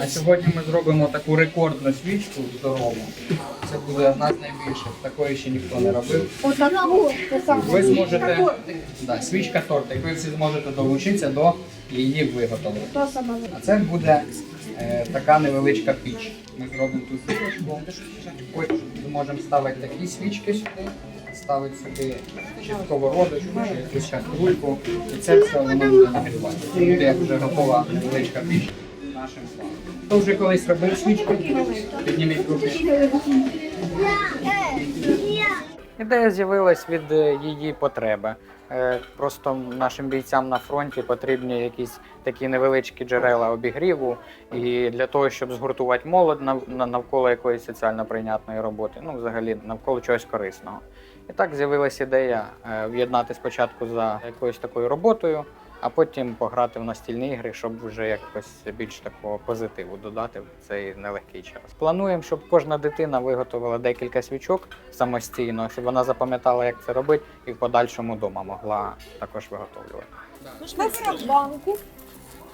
А сьогодні ми зробимо таку рекордну свічку здорову. Це буде одна з найбільших. Такої ще ніхто не робив. Отаку. Ви зможете да, свічка тортик. Ви всі зможете долучитися до її виготовлення. А це буде е, така невеличка піч. Ми зробимо тут свічку. Потім зможемо ставити такі свічки сюди, ставити сюди чи сковородочку, чи якусь каструльку. І це все воно буде нагрівати. Буде як вже готова невеличка піч нашим планом. Хто вже колись робив свічку? Підніміть руки. Ідея з'явилась від е, її потреби. Е, Просто нашим бійцям на фронті потрібні якісь такі невеличкі джерела обігріву, і для того, щоб згуртувати молодь нав- навколо якоїсь соціально прийнятної роботи, ну взагалі навколо чогось корисного. І так з'явилася ідея е, в'єднати спочатку за якоюсь такою роботою, а потім пограти в настільні ігри, щоб вже якось більш такого позитиву додати в цей нелегкий час. Плануємо, щоб кожна дитина виготовила декілька свічок самостійно, щоб вона запам'ятала, як це робити, і в подальшому вдома могла також виготовлювати. Ми беремо банку,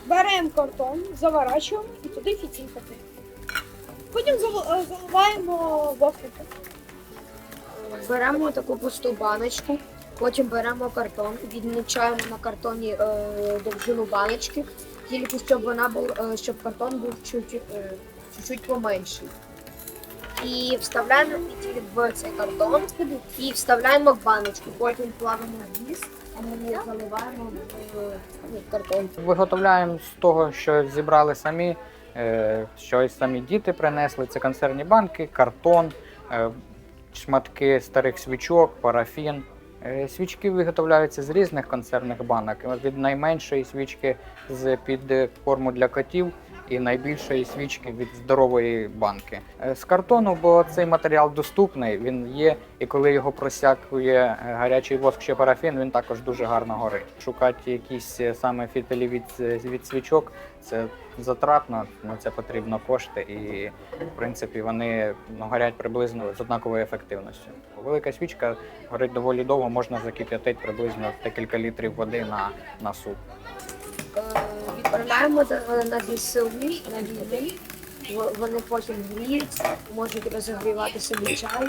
беремо картон, заворачуємо і туди фітінкати. Потім зал- е, заливаємо вогником. Беремо таку пусту баночку, потім беремо картон, відмічаємо на картоні е, довжину баночки, тільки щоб вона був, е, щоб картон був чуть, е, чуть-чуть поменший. І вставляємо фітіль в цей картон і вставляємо в баночку. Потім плавимо вниз, а ми заливаємо в ну, картон. Виготовляємо з того, що зібрали самі, е, що самі діти принесли. Це консервні банки, картон, е, шматки старих свічок, парафін. Е, Свічки виготовляються з різних консервних банок. Від найменшої свічки з під корму для котів і найбільшої свічки від здорової банки. Е, З картону, бо цей матеріал доступний, він є, і коли його просякує е, гарячий воск чи парафін, він також дуже гарно горить. Шукати якісь е, саме фітилі від, від свічок це затратно, на це потрібно кошти, і в принципі вони ну, горять приблизно з однаковою ефективністю. Велика свічка горить доволі довго, можна закип'ятити приблизно декілька літрів води на, на суп. Е, Відправляємо на ЗСУ на війни. Вони потім гріються, можуть розігрівати собі чай.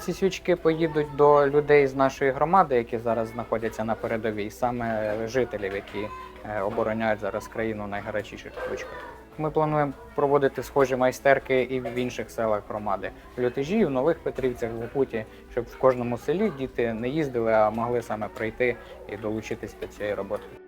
Ці свічки поїдуть до людей з нашої громади, які зараз знаходяться на передовій, саме жителів, які е, обороняють зараз країну найгарячіших точках. Ми плануємо проводити схожі майстерки і в інших селах громади. Лютежі, в Нових Петрівцях, в Опуті, щоб в кожному селі діти не їздили, а могли саме прийти і долучитись до цієї роботи.